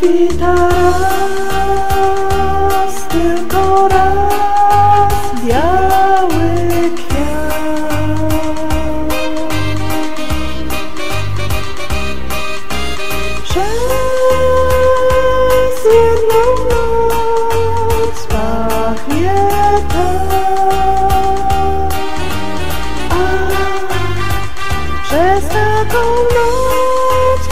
zakwita raz, tylko raz biały kwiat. Przez jedną noc pachnie tak, a przez taką noc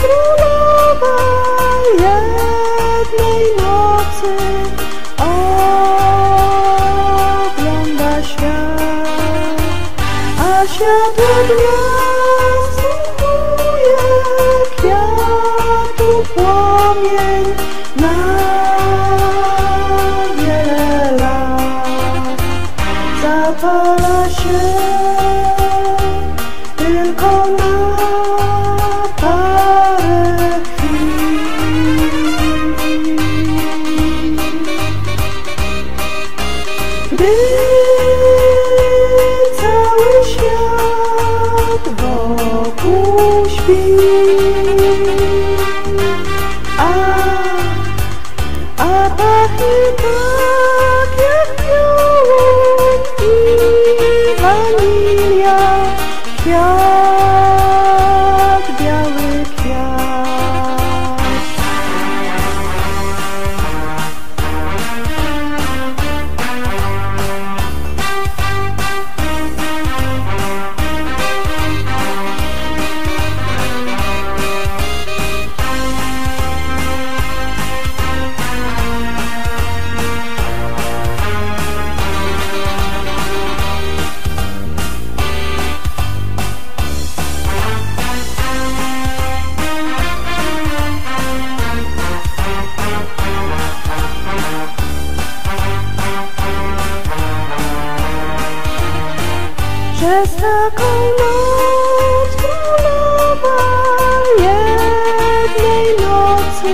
światło gwiazd słuchuje kwiatu płomień na wiele lat. Zapala się a, Taką noc królowa jednej nocy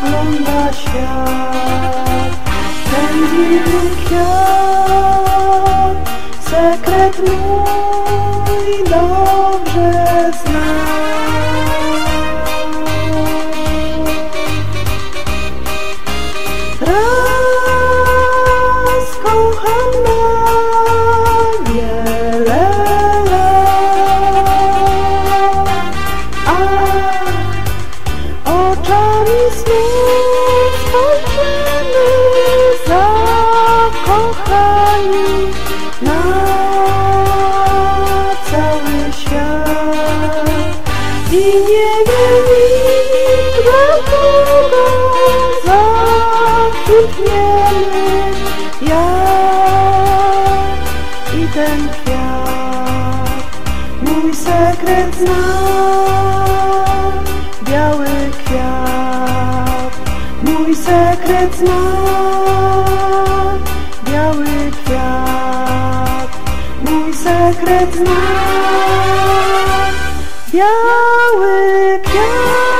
ogląda świat. Dziwny kwiat, sekret mój dobrze oczami snów spojrzymy zakochani na cały świat i nie wiem nikt dlaczego zakwitniemy jak i ten kwiat. Mój sekret zna sekret zna biały kwiat. Mój sekret zna biały kwiat.